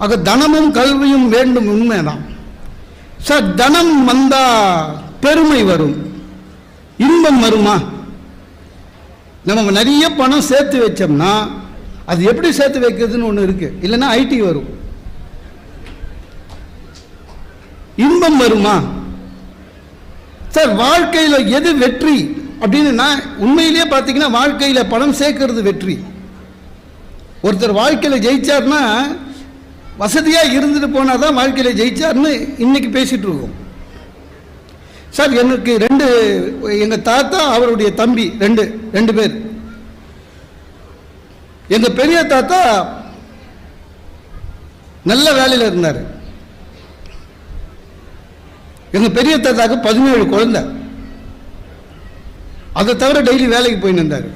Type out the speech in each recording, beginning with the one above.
ஆக தனமும் கல்வியும் வேண்டும் உண்மைதான். சார் தனம் வந்தா பெருமை வரும். இன்பம் வருமா? நம்ம நிறைய பணம் சேர்த்து வச்சோம்னா அது எப்படி சேர்த்து வைக்கிறதுன்னு ஒன்று இருக்கு. இல்லைன்னா ஐடி வரும். இன்பம் வருமா? சார் வாழ்க்கையில் எது வெற்றி? அப்படின்னு நான் உண்மையிலேயே பார்த்தீங்கன்னா வாழ்க்கையில் பணம் சேர்க்கறது வெற்றி. ஒருத்தர் வாழ்க்கையில் ஜெயிச்சார்னா வசதியாக இருந்துட்டு போனால் தான் வாழ்க்கையில் ஜெயிச்சார்னு இன்னைக்கு பேசிகிட்டு இருக்கோம். சார் எனக்கு ரெண்டு எங்கள் தாத்தா அவருடைய தம்பி ரெண்டு ரெண்டு பேர். எங்கள் பெரிய தாத்தா நல்ல வேலையில் இருந்தார். எங்கள் பெரிய தாத்தாக்கு பதினேழு குழந்தை. அதை தவிர டெய்லி வேலைக்கு போயின்னு இருந்தார்.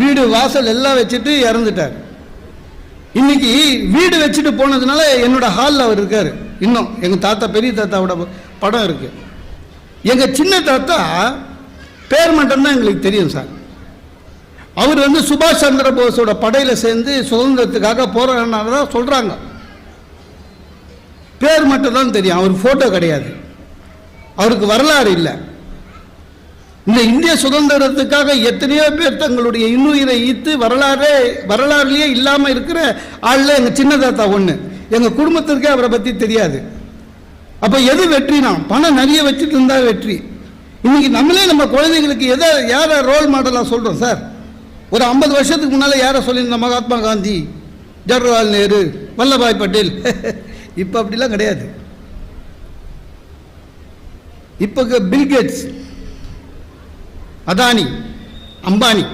வீடு வாசல் எல்லாம் வச்சுட்டு இறந்துட்டார். இன்னைக்கு வீடு வச்சுட்டு போனதுனால என்னோட ஹாலில் அவர் இருக்கார். இன்னும் எங்கள் தாத்தா பெரிய தாத்தாவோட படம் இருக்கு. எங்கள் சின்ன தாத்தா பேர் மட்டும்தான் எங்களுக்கு தெரியும் சார். அவர் வந்து சுபாஷ் சந்திர போஸோட படையில் சேர்ந்து சுதந்திரத்துக்காக போராடினதா சொல்கிறாங்க பேர் மட்டும்தான் தெரியும் அவர் ஃபோட்டோ கிடையாது. அவருக்கு வரலாறு இல்லை. இந்த இந்திய சுதந்திரத்துக்காக எத்தனையோ பேர் தங்களுடைய இன்னுயிரை ஈத்து வரலாறே வரலாறுலேயே இல்லாமல் இருக்கிற ஆளில் எங்கள் சின்ன தாத்தா ஒன்று எங்கள் குடும்பத்திற்கே அவரை பற்றி தெரியாது. அப்போ எது வெற்றினா பணம் நிறைய வச்சுட்டு இருந்தால் வெற்றி. இன்னைக்கு நம்மளே நம்ம குழந்தைங்களுக்கு எதை யாரை ரோல் மாடலாக சொல்கிறோம் சார் ஒரு ஐம்பது வருஷத்துக்கு முன்னால் யாரை சொல்லியிருந்தோம்? மகாத்மா காந்தி ஜவஹர்லால் நேரு வல்லபாய் பட்டேல். இப்போ அப்படிலாம் கிடையாது. இப்போ Bill Gates Adani Ambani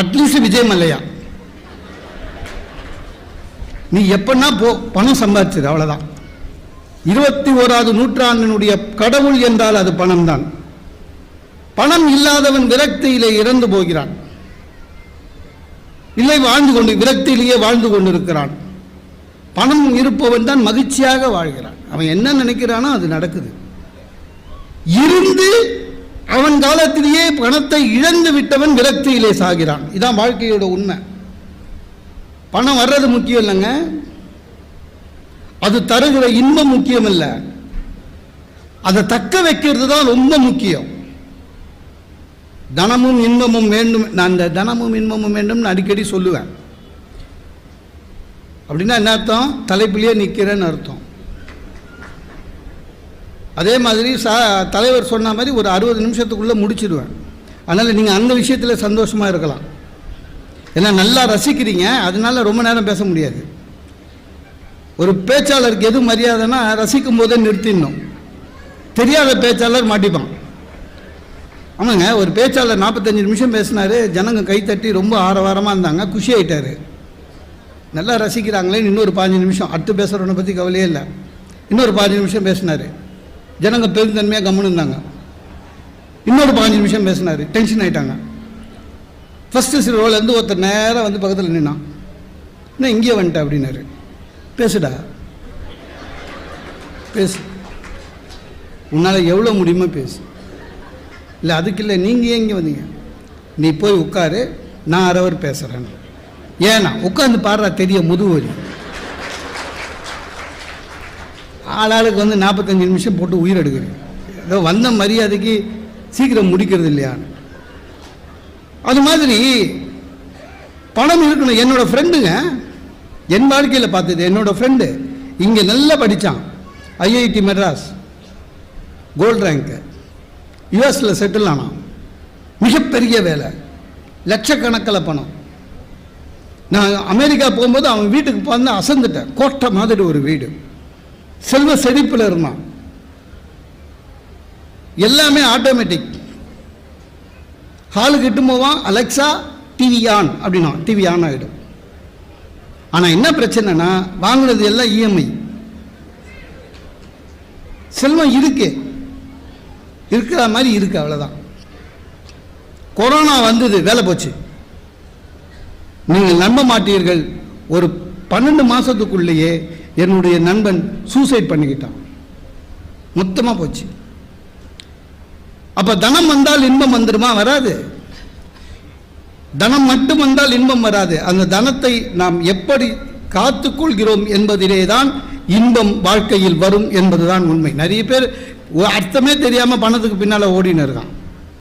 at least Vijay Mallya நீ எப்பன்னா போ பணம் சம்பாதிச்சது அவ்வளவுதான். இருபத்தி ஓராவது நூற்றாண்டினுடைய கடவுள் என்றால் அது பணம்தான். பணம் இல்லாதவன் விரக்தியிலே இறந்து போகிறான். இல்லை வாழ்ந்து கொண்டு விரக்தியிலேயே வாழ்ந்து கொண்டிருக்கிறான். பணம் இருப்பவன் தான் மகிழ்ச்சியாக வாழ்கிறான். அவன் என்ன நினைக்கிறானோ அது நடக்குது. இருந்து அவன் காலத்திலேயே பணத்தை இழந்து விட்டவன் விரக்தியிலே சாகிறான். இதான் வாழ்க்கையோட உண்மை. பணம் வர்றது முக்கியம் இல்லைங்க. அது தருகிற இன்பம் முக்கியம் இல்லை. அதை தக்க வைக்கிறது தான் ரொம்ப முக்கியம். தனமும் இன்பமும் வேண்டும். நான் இந்த தனமும் இன்பமும் வேண்டும்னு அடிக்கடி சொல்லுவேன். அப்படின்னா என்ன அர்த்தம்? தலைப்பிலேயே நிற்கிறேன்னு அர்த்தம். அதே மாதிரி சா தலைவர் சொன்ன மாதிரி ஒரு அறுபது நிமிஷத்துக்குள்ளே முடிச்சிடுவேன் அதனால் நீங்கள் அந்த விஷயத்தில் சந்தோஷமாக இருக்கலாம். ஏன்னா நல்லா ரசிக்கிறீங்க அதனால ரொம்ப நேரம் பேச முடியாது. ஒரு பேச்சாளருக்கு எது மரியாதைன்னா ரசிக்கும் போதே நிறுத்திடணும். தெரியாத பேச்சாளர் மாட்டிப்பான். ஆமாங்க ஒரு பேச்சாளர் நாற்பத்தஞ்சு நிமிஷம் பேசினாரு ஜனங்க கைத்தட்டி ரொம்ப ஆரவாரமாக இருந்தாங்க குஷி ஆகிட்டார் நல்லா ரசிக்கிறாங்களே இன்னொரு பாஞ்சு நிமிஷம் அடுத்து பேசுகிறவனை பற்றி கவலையே இல்லை. இன்னொரு பாஞ்சு நிமிஷம் பேசினாரு. ஜனங்க பெருந்தன்மையாக கம்முன்னு இருந்தாங்க இன்னொரு பதினஞ்சு நிமிஷம் பேசினார். டென்ஷன் ஆகிட்டாங்க ஃபஸ்ட்டு சில ரோலேருந்து ஒருத்தர் நேராக வந்து பக்கத்தில் நின்னான் என்ன இங்கே வந்துட்டா? அப்படின்னாரு. பேசுடா. பேசு. உன்னால் எவ்வளோ முடியுமோ பேசு. இல்லை அதுக்கு இல்லை. நீங்கள் ஏன் இங்கே வந்தீங்க? நீ போய் உட்காரு. நான் அரவர் பேசுகிறேன் ஏன்னா உட்காந்து பாடுறா தெரிய முதுவலி ஆளாளுக்கு வந்து நாற்பத்தஞ்சு நிமிஷம் போட்டு உயிர் எடுக்கிறேன் ஏதோ வந்த மரியாதைக்கு சீக்கிரம் முடிக்கிறது இல்லையான்னு அது மாதிரி பணம் இருக்கணும். என்னோடய ஃப்ரெண்டுங்க என் வாழ்க்கையில் பார்த்தது என்னோட ஃப்ரெண்டு இங்கே நல்லா படித்தான் ஐஐடி மெட்ராஸ் கோல்டு ரேங்க்கு யுஎஸில் செட்டில் ஆனான். மிகப்பெரிய வேலை. லட்சக்கணக்கில் பணம். நான் அமெரிக்கா போகும்போது அவன் வீட்டுக்கு போனால் அசந்துட்டேன். கோட்டை மாதிரி ஒரு வீடு. செல்வ செழிப்பில் இருந்தான். எல்லாமே ஆட்டோமேட்டிக் ஹாலுக்கு இட்டு போவான் அலெக்சா டிவி ஆன் அப்படின்னா டிவி ஆன் ஆகிடும் ஆனால் என்ன பிரச்சனைனா வாங்கினது எல்லாம் இஎம்ஐ செல்வம் இருக்கு. இருக்கிற மாதிரி இருக்கு அவ்வளோதான் கொரோனா வந்தது வேலை போச்சு. நீங்கள் நம்ப மாட்டீர்கள். ஒரு பன்னெண்டு மாதத்துக்குள்ளேயே என்னுடைய நண்பன் சூசைட் பண்ணிக்கிட்டான். மொத்தமாக போச்சு. அப்போ தனம் வந்தால் இன்பம் வந்துடுமா வராது. தனம் மட்டும் வந்தால் இன்பம் வராது. அந்த தனத்தை நாம் எப்படி காத்துக்கொள்கிறோம் என்பதிலே தான் இன்பம் வாழ்க்கையில் வரும் என்பதுதான் உண்மை. நிறைய பேர் அர்த்தமே தெரியாமல் பணத்துக்கு பின்னால் ஓடினர் இருக்கான்.